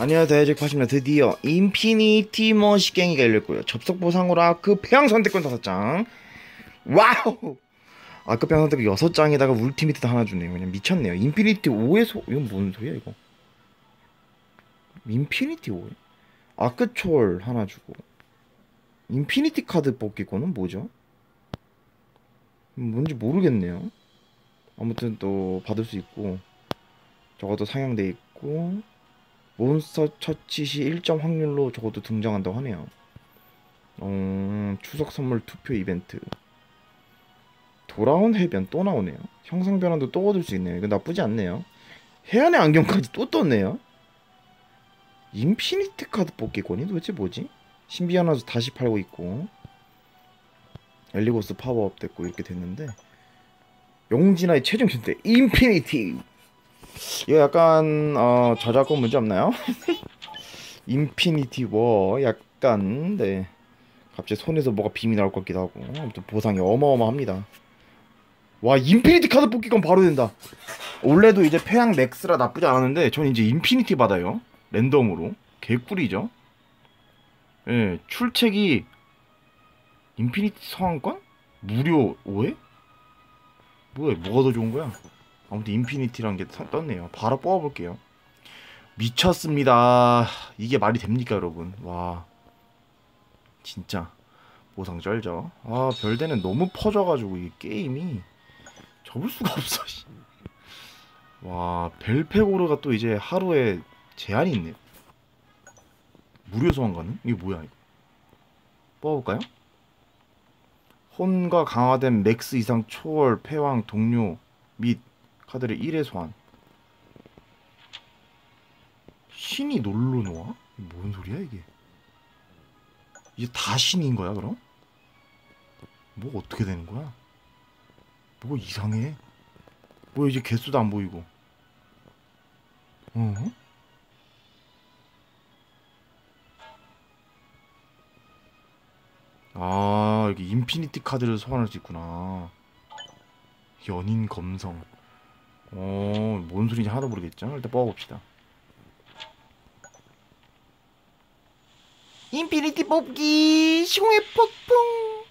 안녕하세요 잭파십니다 드디어 인피니티 머시갱이가 열렸고요. 접속 보상으로 아크 폐왕 선택권 5장. 와우! 아크 폐왕 선택권 6장에다가 울티미트 하나 주네요 그냥 미쳤네요. 인피니티 5에서 이건 뭔 소리야 이거? 인피니티 5에 아크 초월 하나 주고. 인피니티 카드 뽑기권은 뭐죠? 뭔지 모르겠네요. 아무튼 또 받을 수 있고. 저것도 상향돼 있고 몬스터 처치 시 1점 확률로 적어도 등장한다고 하네요. 어, 추석 선물 투표 이벤트. 돌아온 해변 또 나오네요. 형상 변환도 또 얻을 수 있네요. 이거 나쁘지 않네요. 해안의 안경까지 또 떴네요. 인피니티 카드 뽑기권이 도대체 뭐지? 신비한 화수 다시 팔고 있고 엘리고스 파워업 됐고 이렇게 됐는데 용진아의 최종 선택 인피니티 이거 약간 어 저작권 문제 없나요? 인피니티 워 약간 네. 갑자기 손에서 뭐가 빔이 나올 것 같기도 하고 아무튼 보상이 어마어마합니다. 와 인피니티 카드 뽑기건 바로 된다. 원래도 이제 폐양 맥스라 나쁘지 않았는데 전 이제 인피니티 받아요. 랜덤으로. 개꿀이죠? 예 출첵이 인피니티 성황권? 무료 5회? 뭐야 뭐가 더 좋은 거야 아무튼 인피니티란 게 떴네요. 바로 뽑아볼게요. 미쳤습니다. 이게 말이 됩니까, 여러분? 와, 진짜 보상 쩔죠. 아, 별대는 너무 퍼져가지고 이 게임이 접을 수가 없어. 와, 벨페고르가 또 이제 하루에 제한이 있네요. 무료 소환 가능? 이게 뭐야? 이거? 뽑아볼까요? 혼과 강화된 맥스 이상 초월, 패왕, 동료 및 카드를 1에 소환 신이 놀러 놓아? 뭔 소리야 이게 이게 다 신인 거야 그럼? 뭐 어떻게 되는 거야? 뭐 이상해 뭐 이제 개수도 안 보이고 어? 아 여기 인피니티 카드를 소환할 수 있구나 연인 검성 어, 뭔 소리인지 하나도 모르겠죠? 일단 뽑아봅시다. 인피니티 뽑기 시공의 폭풍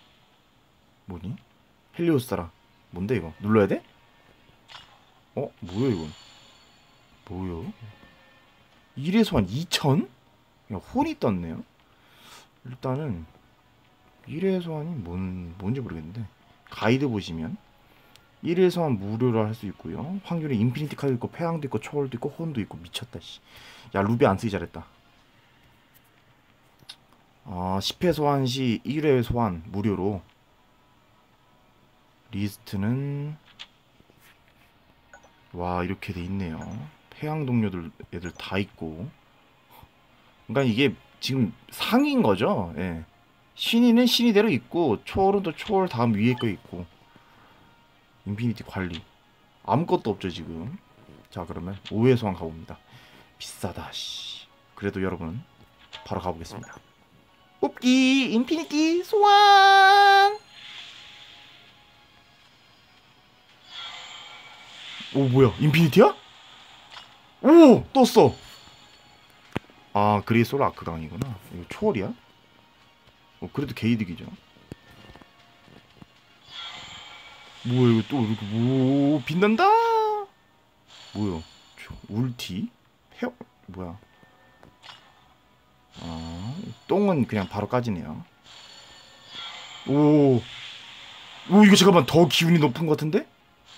뭐니? 헬리오스타라 뭔데 이거? 눌러야 돼? 어? 뭐야 이건? 뭐야? 1에서 한 2천? 야 혼이 떴네요 일단은 1에서 한이 뭔, 뭔지 모르겠는데 가이드 보시면 1에서 무료로 할 수 있고요. 확률이 인피니티 카드 있고 폐왕도 있고 초월도 있고 혼도 있고 미쳤다 씨. 야 루비 안 쓰기 잘했다. 아 10회 소환 시 1회 소환 무료로 리스트는 와 이렇게 돼 있네요. 폐왕 동료들 애들 다 있고 그러니까 이게 지금 상인 거죠. 예. 신이는 신이대로 있고 초월은 또 초월 다음 위에 거 있고 인피니티 관리. 아무것도 없죠 지금. 자 그러면 5회 소환 가봅니다. 비싸다 씨. 그래도 여러분 바로 가보겠습니다. 뽑기 인피니티 소환! 오 뭐야? 인피니티야? 오 떴어! 아 그리소라 아크강이구나. 이거 초월이야? 어 그래도 게이득이죠 뭐야 이거 또 이렇게 오 빛난다? 뭐야? 울티? 헤어? 뭐야? 아 똥은 그냥 바로 까지네요. 오, 오 이거 잠깐만 더 기운이 높은 것 같은데?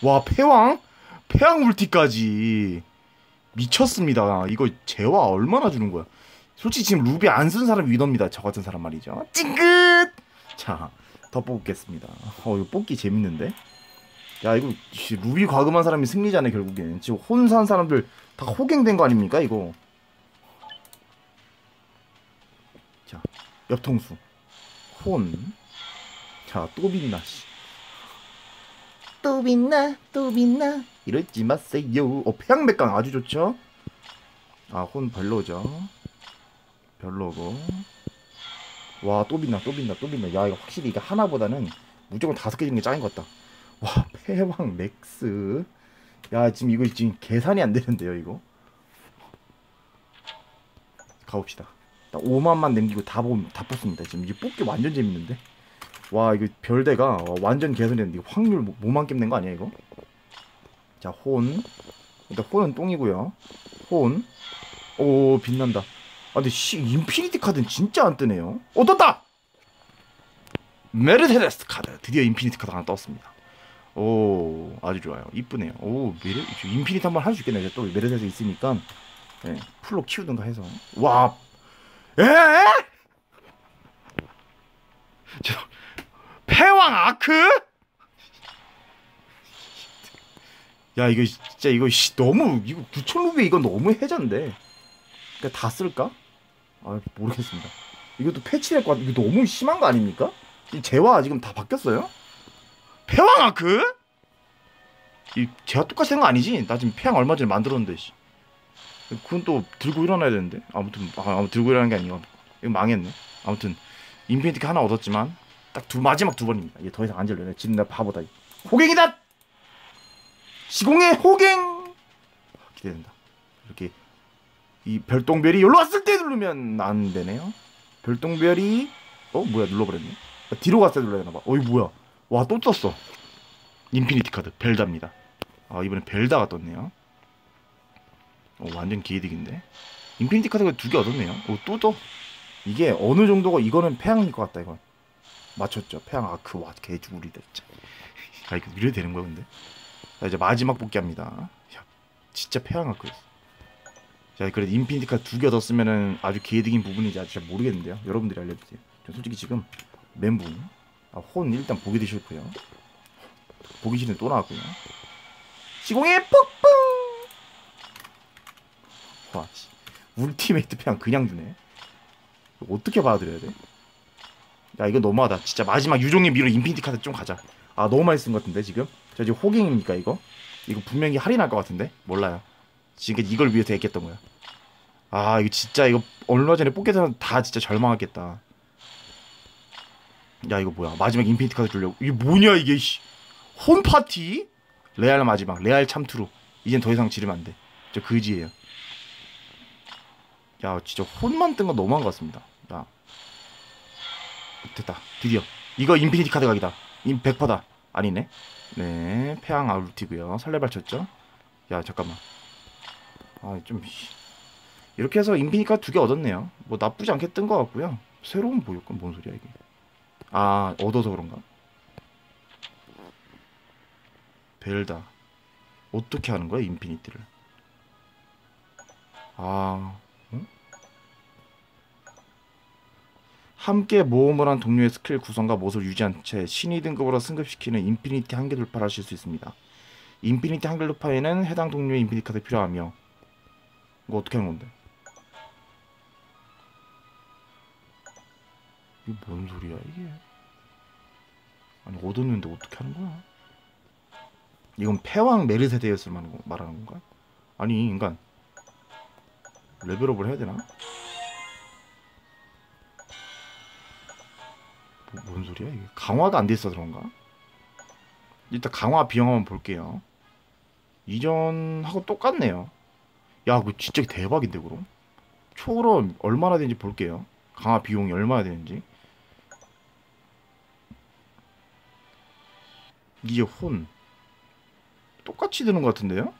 와 패왕? 패왕 울티까지. 미쳤습니다. 이거 재화 얼마나 주는 거야? 솔직히 지금 루비 안 쓴 사람 위너입니다. 저 같은 사람 말이죠. 찡긋! 자 더 뽑겠습니다. 어 이거 뽑기 재밌는데 야 이거 루비 과금한 사람이 승리자네 결국엔. 지금 혼산 사람들 다 호갱된 거 아닙니까 이거? 자 옆통수. 혼자또 빛나 또 빛나 또 빛나. 이러지 마세요. 어 태양백강 아주 좋죠? 아 혼 별로죠? 별로고 와 또 빛나 또 빛나 또 빛나. 야 이거 확실히 이게 하나보다는 무조건 다섯 개 주는 게 짱인 것 같다 와 패왕 맥스 야 지금 이거 지금 계산이 안 되는데요 이거 가봅시다. 딱 5만만 남기고 다, 보, 다 뽑습니다. 지금 이게 뽑기 완전 재밌는데. 와 이거 별대가 와, 완전 개선했는데 이거 확률 뭐- 뭐만 깼는 거 아니야 이거? 자 혼. 일단 혼은 똥이고요. 혼. 오 빛난다. 아 근데 씨 인피니티 카드는 진짜 안 뜨네요. 어 떴다. 메르세데스 카드 드디어 인피니티 카드 하나 떴습니다. 오 아주 좋아요. 이쁘네요. 오 메르 인피니티 한번 할 수 있겠네. 또 메르세데스 있으니까 네, 풀로 키우든가 해서 와 에? 저 패왕 아크? 야 이거 진짜 이거 씨, 너무 이거 9,600 이건 너무 해잔데. 그러니까 다 쓸까? 아 모르겠습니다. 이것도 패치될 것 같아. 이거 너무 심한 거 아닙니까? 이 재화 지금 다 바뀌었어요? 패왕 아크? 이 재화 똑같이 된 거 아니지? 나 지금 패왕 얼마 전에 만들었는데 씨. 그건 또 들고 일어나야 되는데 아무튼 아, 들고 일어나는 게 아니고 이거 망했네. 아무튼 인피니티 하나 얻었지만 딱 두 마지막 두 번입니다. 얘더 이상 안 질려네. 지금 나 바보다. 호갱이다. 시공의 호갱. 기대된다. 이렇게 이 별똥별이 여기로 왔을 때 누르면 안 되네요. 별똥별이 어 뭐야 눌러버렸네. 아, 뒤로 갔을 때 눌러야 되나 봐. 어이 뭐야? 와 또 떴어. 인피니티 카드 벨다입니다. 아 이번엔 벨다가 떴네요. 어, 완전 개이득인데. 인피니티 카드가 두 개 얻었네요. 오, 또 떠. 이게 어느 정도가 이거는 패양일 것 같다 이건. 맞췄죠. 패양 아크 와 개주구리다 진짜. 아 이거 이래도 되는 거야 근데. 자 이제 마지막 복귀합니다. 야, 진짜 패양 아크였어. 자 그래도 인피니티 카드 두 개 얻었으면은 아주 개이득인 부분인지 아주 잘 모르겠는데요. 여러분들이 알려주세요. 저 솔직히 지금 멘붕. 아, 혼 일단 보기 드셨고요. 보기 싫은 또 나왔고요. 시공의 폭풍. 와, 씨. 울티메이트 패양 그냥 주네. 어떻게 받아들여야 돼? 야, 이거 너무하다. 진짜 마지막 유종의 미로 인피니티 카드 좀 가자. 아, 너무 많이 쓴 것 같은데, 지금? 저 지금 호갱입니까, 이거? 이거 분명히 할인할 것 같은데? 몰라요. 지금 이걸 위해서 했겠던 거야. 아, 이거 진짜, 이거 얼마 전에 뽑겠다는 다 진짜 절망하겠다. 야, 이거 뭐야. 마지막 인피니티 카드 주려고. 이게 뭐냐, 이게, 씨. 홈 파티? 레알 마지막. 레알 참투루. 이젠 더 이상 지르면 안 돼. 저 그지예요. 야 진짜 혼만 뜬 건 너무한 것 같습니다 야 됐다 드디어 이거 인피니티 카드 각이다 인 100%다 아니네 네 패왕 아울티고요 설레발 쳤죠 야 잠깐만 아좀 이렇게 해서 인피니티 카드 두개 얻었네요 뭐 나쁘지 않게 뜬 것 같고요 새로운 보유권 뭔 소리야 이게 아 얻어서 그런가? 벨다. 어떻게 하는 거야 인피니티를? 아 함께 모험을 한 동료의 스킬 구성과 모습을 유지한 채 신의 등급으로 승급시키는 인피니티 한계 돌파를 하실 수 있습니다. 인피니티 한계 돌파에는 해당 동료의 인피니티 카드 필요하며. 이거 어떻게 하는 건데? 이게 뭔 소리야 이게? 아니 얻었는데 어떻게 하는 거야? 이건 패왕 메르세데스를 말하는 건가? 아니 인간 레벨업을 해야 되나? 뭐, 뭔 소리야 이게 강화가 안 돼 있어 그런가? 일단 강화 비용 한번 볼게요. 이전하고 똑같네요. 야, 그거 진짜 대박인데 그럼? 초월은 얼마나 되는지 볼게요. 강화 비용이 얼마나 되는지. 이게 혼 똑같이 드는 것 같은데요?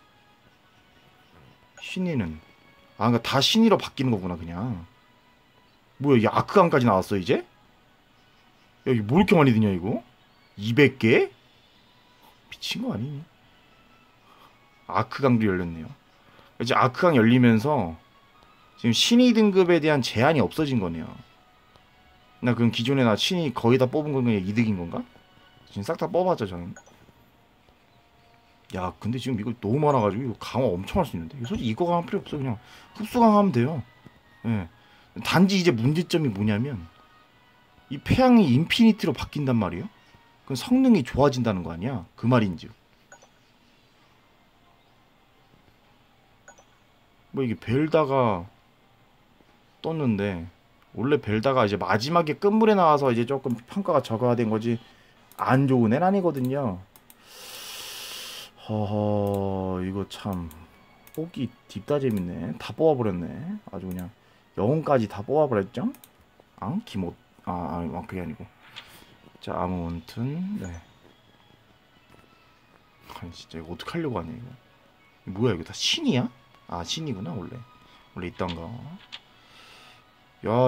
신이는 아, 그러니까 다 신이로 바뀌는 거구나 그냥. 뭐야, 이게 아크강까지 나왔어 이제? 여기 뭐 이렇게 많이 드냐 이거? 200개? 미친 거 아니니? 아크강도 열렸네요. 이제 아크강 열리면서 지금 신이 등급에 대한 제한이 없어진 거네요. 나 그럼 기존에 나 신이 거의 다 뽑은 건 그냥 이득인 건가? 지금 싹 다 뽑았죠 저는. 야 근데 지금 이거 너무 많아가지고 이거 강화 엄청 할 수 있는데 솔직히 이거 강화 필요 없어 그냥 흡수 강화하면 돼요. 예. 단지 이제 문제점이 뭐냐면 이 폐양이 인피니티로 바뀐단 말이에요. 그럼 성능이 좋아진다는 거 아니야? 그 말인지. 뭐 이게 벨다가 떴는데 원래 벨다가 이제 마지막에 끝물에 나와서 이제 조금 평가가 저하된 거지 안 좋은 애는 아니거든요. 허허 이거 참 뽑기 딥다 재밌네. 다 뽑아버렸네. 아주 그냥 영혼까지 다 뽑아버렸죠? 아, 기모 아, 아 그게 아니고 자 아무튼 네. 아니 진짜 이거 어떻게 하려고 하냐 이거 뭐야 이거 다 신이야? 아 신이구나 원래 원래 있던 거야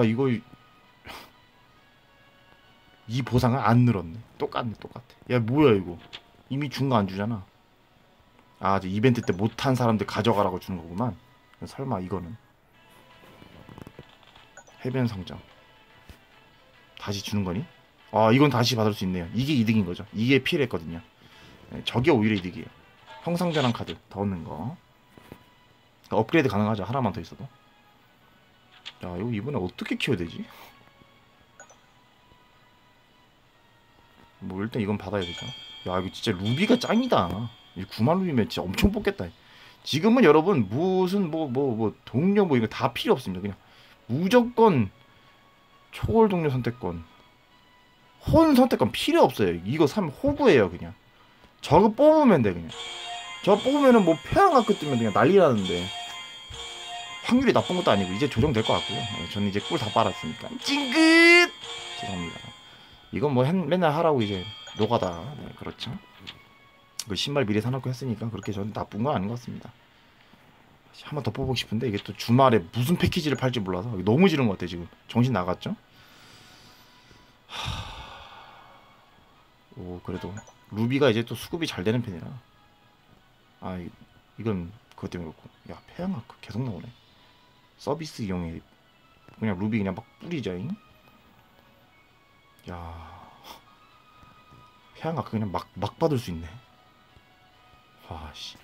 이거 이 보상은 안 늘었네. 똑같네 똑같아. 야 뭐야 이거? 이미 준 거 안 주잖아. 아 이벤트 때 못한 사람들 가져가라고 주는 거구만. 설마 이거는? 해변 상점 다시 주는 거니? 아 이건 다시 받을 수 있네요. 이게 이득인 거죠. 이게 필요했거든요. 네, 저게 오히려 이득이에요. 형상전환 카드 더 얻는 거. 그러니까 업그레이드 가능하죠. 하나만 더 있어도. 야 이거 이번에 어떻게 키워야 되지? 뭐 일단 이건 받아야 되죠. 야 이거 진짜 루비가 짱이다. 9만 루비면 진짜 엄청 뽑겠다. 지금은 여러분 무슨 뭐 뭐뭐 동료 뭐 이거 다 필요 없습니다. 그냥 무조건 초월 동료 선택권 혼 선택권 필요 없어요. 이거 사면 호구예요 그냥. 저거 뽑으면 돼 그냥. 저 뽑으면은 뭐 폐왕아크 뜨면 그냥 난리 나는데. 확률이 나쁜 것도 아니고 이제 조정될 것 같고요. 네, 저는 이제 꿀 다 빨았으니까. 찡긋! 죄송합니다 이건 뭐 한, 맨날 하라고 이제 노가다. 네, 그렇죠? 그 신발 미리 사놓고 했으니까 그렇게 저는 나쁜 건 아닌 것 같습니다. 한번더 뽑고 싶은데 이게 또 주말에 무슨 패키지를 팔지 몰라서 너무 지른 것 같아 지금. 정신 나갔죠? 하... 오 그래도 루비가 이제 또 수급이 잘 되는 편이라. 아 이, 이건 그것 때문에 그렇고. 야 폐양아크 계속 나오네. 서비스 이용에 그냥 루비 그냥 막 뿌리자잉 야 폐양아크 그냥 막 막 받을 수 있네 와씨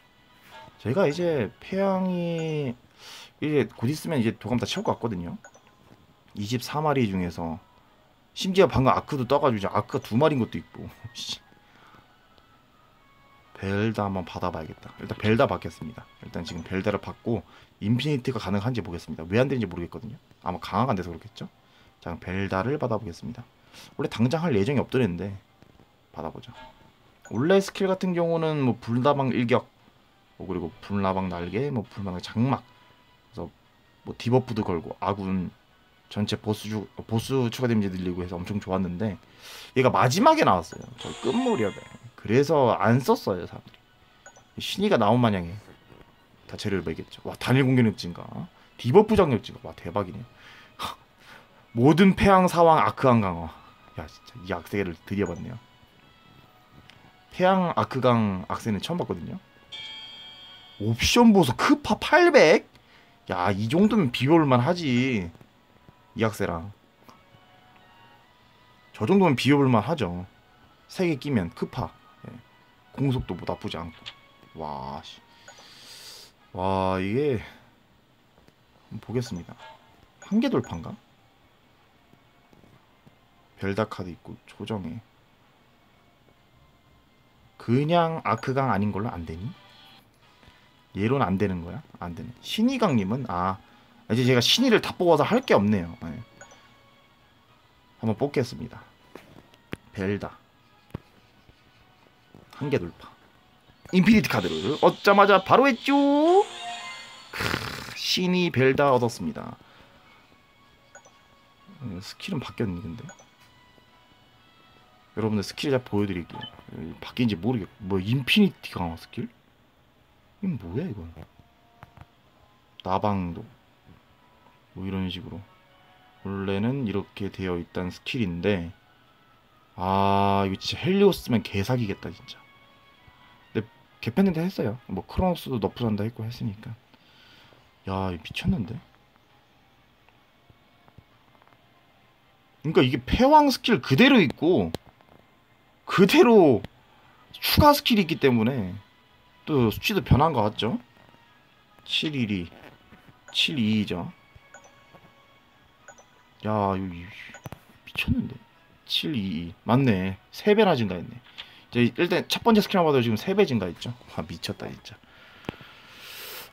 제가 이제 폐양이 이제 곧 있으면 이제 도감 다 채울 것 같거든요 24마리 중에서 심지어 방금 아크도 떠가지고 아크가 두 마리인 것도 있고 벨다 한번 받아봐야겠다. 일단 벨다 받겠습니다. 일단 지금 벨다를 받고 인피니트가 가능한지 보겠습니다. 왜 안 되는지 모르겠거든요. 아마 강화가 안 돼서 그렇겠죠. 자, 벨다를 받아보겠습니다. 원래 당장 할 예정이 없더랬는데 받아보자. 원래 스킬 같은 경우는 뭐 불나방 일격, 뭐 그리고 불나방 날개, 뭐 불나방 장막, 그래서 뭐 디버프도 걸고 아군 전체 보스 주, 보스 추가 데미지 늘리고 해서 엄청 좋았는데 얘가 마지막에 나왔어요. 거의 끝 무렵에. 그래서 안 썼어요 사람들이 신이가 나온 마냥에 다 재료를 매겠죠 와 단일 공격력 증가 디버프 장력 증가 와 대박이네 모든 폐왕 사왕 아크강 강화 야 진짜 이 악세를 드디어 봤네요. 폐왕 아크강 악세는 처음 봤거든요. 옵션 보소. 크파 800? 야 이 정도면 비벼볼만 하지 이 악세랑. 저 정도면 비벼볼만 하죠. 세 개 끼면 크파. 공속도 뭐 나쁘지 않고. 와, 씨. 와 이게 보겠습니다. 한개 돌파인가? 벨다 카드 있고 조정에 그냥 아크강 아닌 걸로 안 되니? 얘로는 안 되는 거야? 안 되네. 신이강님은 아 이제 제가 신이를 다 뽑아서 할 게 없네요. 네. 한번 뽑겠습니다. 벨다 한 개 돌파. 인피니티 카드를 얻자마자 바로 했죠. 크, 신이 벨다 얻었습니다. 음, 스킬은 바뀌었니 근데? 여러분들 스킬 잘 보여드릴게요. 바뀐지 모르겠고 뭐 인피니티 강화 스킬? 이건 뭐야 이건? 나방도 뭐 이런 식으로 원래는 이렇게 되어 있던 스킬인데 아 이거 진짜 헬리오스면 개사기겠다 진짜 개편인데 했어요. 뭐 크로노스도 너프 산다 했고 했으니까. 야, 미쳤는데. 그러니까 이게 패왕 스킬 그대로 있고 그대로 추가 스킬이 있기 때문에 또 수치도 변한 것 같죠? 712 722죠. 야, 미쳤는데. 722 맞네. 3배나 증가했네. 이제 일단 첫 번째 스킬만 봐도 지금 3배 증가했죠. 아 미쳤다 진짜.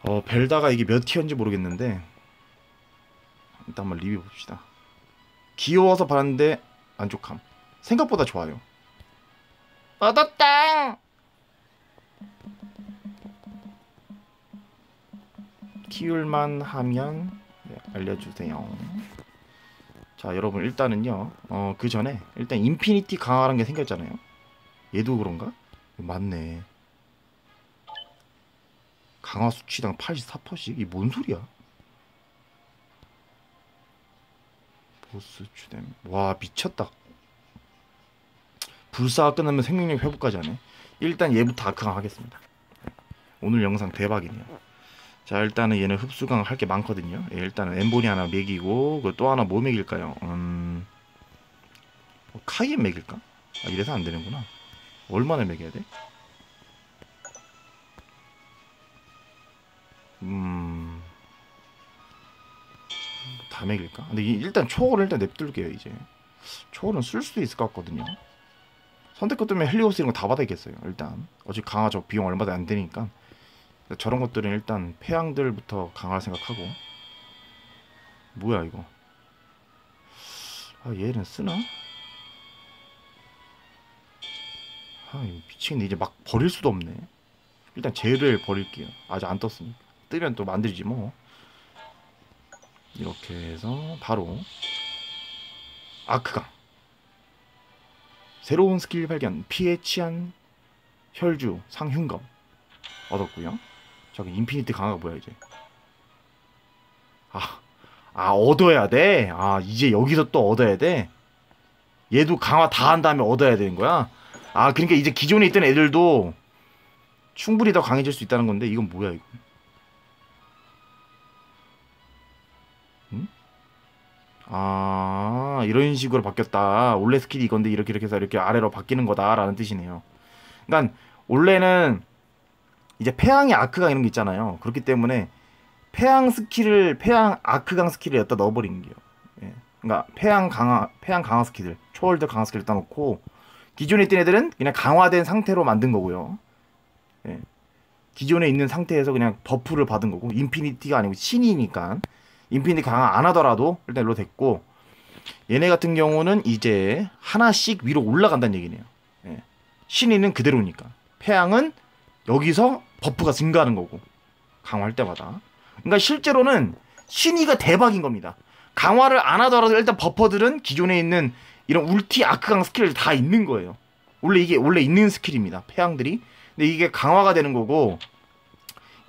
어 벨다가 이게 몇 티어인지 모르겠는데 일단 한번 리뷰 봅시다. 귀여워서 봤는데 만족함. 생각보다 좋아요. 얻었다. 키울만 하면 네, 알려주세요. 자 여러분 일단은요 어 그 전에 일단 인피니티 강화라는 게 생겼잖아요. 얘도 그런가? 맞네. 강화 수치당 84%씩? 이게 뭔 소리야? 보스 추뎀. 와 미쳤다. 불사가 끝나면 생명력 회복까지 하네. 일단 얘부터 아크강 하겠습니다. 오늘 영상 대박이네요. 자 일단은 얘는 흡수강 할 게 많거든요. 예, 일단은 엠보니 하나 먹이고 그또 하나 뭐 먹일까요? 음... 뭐 카이엔 먹일까? 아 이래서 안 되는구나. 얼마나 먹여야 돼? 음... 다 먹일까? 근데 이- 일단 초월을 일단 냅둘게요 이제. 초월은 쓸 수도 있을 것 같거든요. 선택권 때문에 헬리오스 이런 거 다 받아야겠어요. 일단. 어차피 강화 저 비용 얼마도 안 되니까. 저런 것들은 일단 폐양들부터 강화를 생각하고. 뭐야 이거? 아 얘는 쓰나? 아 미치겠네. 이제 막 버릴 수도 없네. 일단 제를 버릴게요. 아직 안 떴으니까. 뜨면 또 만들지 뭐. 이렇게 해서 바로 아크강 새로운 스킬 발견 피해 치안 혈주 상흉검 얻었고요 저기 인피니트 강화가 뭐야 이제 아, 아 얻어야 돼? 아 이제 여기서 또 얻어야 돼? 얘도 강화 다 한 다음에 얻어야 되는 거야? 아 그러니까 이제 기존에 있던 애들도 충분히 더 강해질 수 있다는 건데 이건 뭐야 이거 아 이런 식으로 바뀌었다 원래 스킬이 이건데 이렇게 이렇게 해서 이렇게 아래로 바뀌는 거다라는 뜻이네요 그러니까 원래는 이제 폐왕이 아크강 이런 게 있잖아요. 그렇기 때문에 폐왕 스킬을 폐왕 아크강 스킬을 여기다 넣어버리는 게요. 예. 그러니까 폐왕 강화 폐왕 강화 스킬들 초월드 강화 스킬을 따놓고 기존에 있던 애들은 그냥 강화된 상태로 만든 거고요. 예. 기존에 있는 상태에서 그냥 버프를 받은 거고 인피니티가 아니고 신이니까 인피니티 강화 안 하더라도 일단 일로 됐고 얘네 같은 경우는 이제 하나씩 위로 올라간다는 얘기네요. 예. 신이는 그대로니까. 폐왕은 여기서 버프가 증가하는 거고 강화할 때마다. 그러니까 실제로는 신이가 대박인 겁니다. 강화를 안 하더라도 일단 버퍼들은 기존에 있는 이런 울티 아크강 스킬을 다 있는 거예요. 원래 이게 원래 있는 스킬입니다. 폐왕들이. 근데 이게 강화가 되는 거고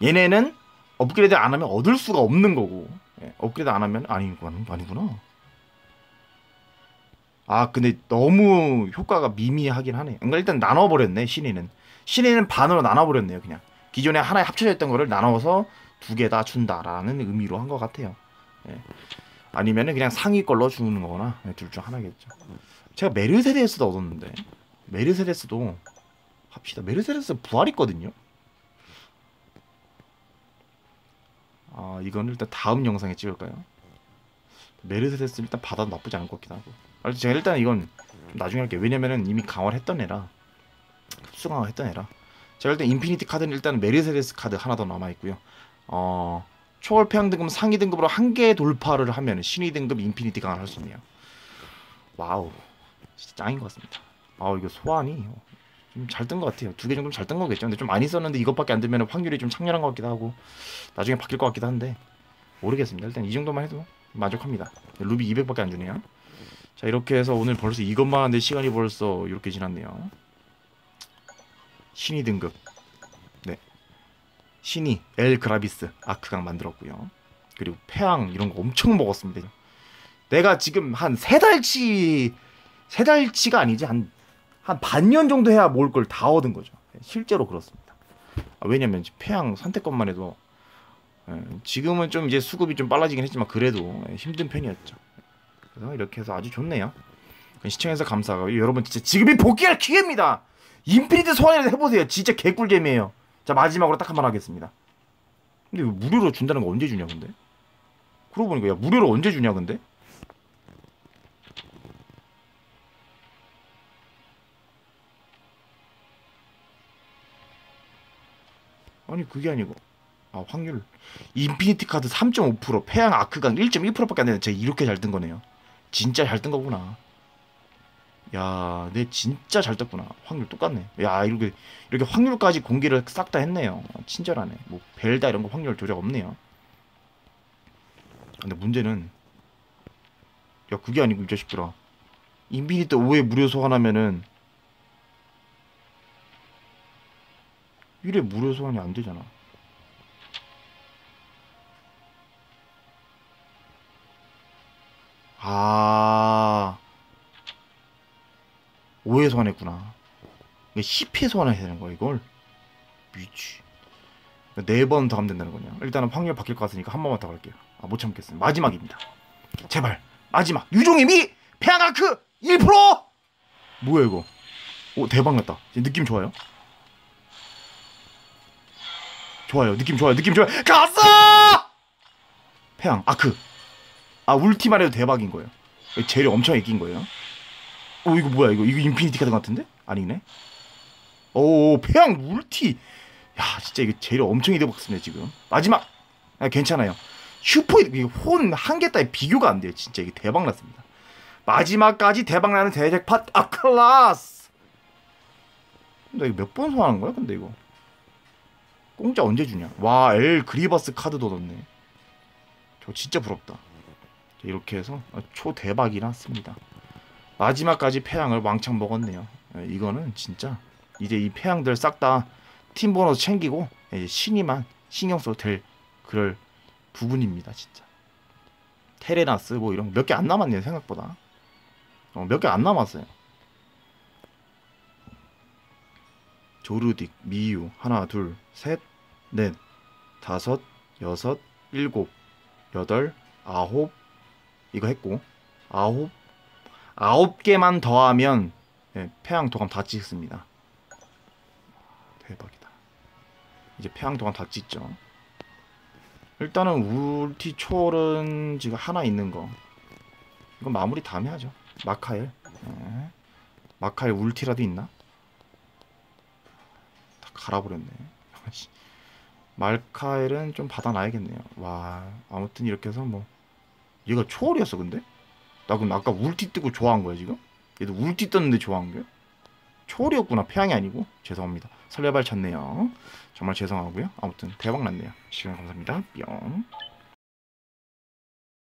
얘네는 업그레이드 안 하면 얻을 수가 없는 거고. 예, 업그레이드 안 하면 아니구나 아니구나. 아 근데 너무 효과가 미미하긴 하네. 그러니까 일단 나눠버렸네 신이는. 신이는 반으로 나눠버렸네요 그냥. 기존에 하나에 합쳐져 있던 거를 나눠서 두 개 다 준다라는 의미로 한 것 같아요. 예. 아니면은 그냥 상위 걸로 주는 거거나 네, 둘중 하나겠죠. 제가 메르세데스도 얻었는데 메르세데스도 합시다. 메르세데스 부활 있거든요 아 이건 일단 다음 영상에 찍을까요 메르세데스 일단 받아도 나쁘지 않을 것 같기도 하고 아, 제가 일단 이건 좀 나중에 할게요 왜냐면은 이미 강화를 했던 애라 흡수 강화 했던 애라 제가 일단 인피니티 카드는 일단 메르세데스 카드 하나 더 남아 있고요. 어 초월 폐왕 등급 상위 등급으로 한 개 돌파를 하면 신위 등급 인피니티 강화를 할 수 있네요. 와우, 진짜 짱인 것 같습니다. 아 이거 소환이 좀 잘 뜬 것 같아요. 두 개 정도 잘뜬 거겠죠. 근데 좀 많이 썼는데 이것밖에 안 되면 확률이 좀 창렬한 것 같기도 하고 나중에 바뀔 것 같기도 한데 모르겠습니다. 일단 이 정도만 해도 만족합니다. 루비 200밖에 안 주네요. 자 이렇게 해서 오늘 벌써 이것만 하는데 시간이 벌써 이렇게 지났네요. 신이 등급 네 신이 엘 그라비스 아크강 만들었고요 그리고 폐왕 이런 거 엄청 먹었습니다 내가 지금 한 세 달치 세 달치가 아니지 한 한 반년 정도 해야 모을 걸 다 얻은 거죠 실제로 그렇습니다 아, 왜냐면 폐왕 선택권만 해도 예, 지금은 좀 이제 수급이 좀 빨라지긴 했지만 그래도 예, 힘든 편이었죠 그래서 이렇게 해서 아주 좋네요 시청해서 감사하고 여러분 진짜 지금이 복귀할 기회입니다 인피니트 소환이라도 해보세요. 진짜 개꿀잼이에요. 자 마지막으로 딱 한 번 하겠습니다. 근데 무료로 준다는 거 언제 주냐 근데? 그러고 보니까 야 무료로 언제 주냐 근데? 아니 그게 아니고 아 확률 인피니티 카드 3.5% 폐양 아크강 1.1%밖에 안 되는데 제가 이렇게 잘 뜬 거네요. 진짜 잘 뜬 거구나. 야, 내 진짜 잘 떴구나. 확률 똑같네. 야, 이렇게 이렇게 확률까지 공개를 싹 다 했네요. 친절하네. 뭐 벨다 이런 거 확률 조작 없네요. 근데 문제는 야 그게 아니고 이 자식들아 인비니트 5에 무료 소환하면은 1회 무료 소환이 안 되잖아. 아. 5회 소환했구나. 이게 10회 소환해야 되는 거야 이걸? 미치. 네 번 더 하면 된다는 거냐. 일단은 확률 바뀔 것 같으니까 한 번만 더 갈게요. 아 못 참겠습니다. 마지막입니다. 제발. 마지막. 유종임이 페아가크 1% 뭐야 이거? 오 대박 났다. 느낌 좋아요 좋아요. 느낌 좋아요. 느낌 좋아요. 갔어! 페양 아크 아 울티만 해도 대박인 거예요. 재료 엄청 애낀 거예요. 오 이거 뭐야 이거? 이거 인피니티 카드 같은데? 아니네. 오 페양 울티. 야 진짜 이거 재료 엄청 받습니다 지금. 마지막. 아, 괜찮아요. 슈퍼 이게 혼한 개 따위 비교가 안 돼요 진짜. 이게 대박 났습니다. 마지막까지 대박 나는 대잭팟. 아 클라스! 나 이거 몇 번 소환한 거야 근데 이거 공짜 언제 주냐? 와 엘 그리버스 카드도 넣네. 저 진짜 부럽다. 자, 이렇게 해서 초 대박이 났습니다. 마지막까지 패양을 왕창 먹었네요. 예, 이거는 진짜 이제 이 패양들 싹 다 팀 보너스 챙기고 신이만 신경 써도 될 그럴 부분입니다 진짜. 테레나스 뭐 이런 몇 개 안 남았네요 생각보다. 어, 몇 개 안 남았어요. 조르딕 미유 하나 둘 셋 넷 다섯 여섯 일곱 여덟 아홉. 이거 했고. 아홉. 아홉 개만 더하면 예, 패양 도감 다 찍습니다. 대박이다. 이제 패양 도감 다 찍죠. 일단은 울티 초월은 지금 하나 있는 거. 이건 마무리 다음에 하죠. 마카엘. 예. 마카엘 울티라도 있나? 다 갈아버렸네. 말카엘은 좀 받아놔야겠네요. 와 아무튼 이렇게 해서 뭐. 얘가 초월이었어 근데? 나 그럼 아까 울티 뜨고 좋아한 거야 지금? 얘도 울티 떴는데 좋아한 거야? 초월이었구나. 태양이 아니고. 죄송합니다. 설레발 쳤네요. 정말 죄송하고요. 아무튼 대박 났네요. 시간 감사합니다. 뿅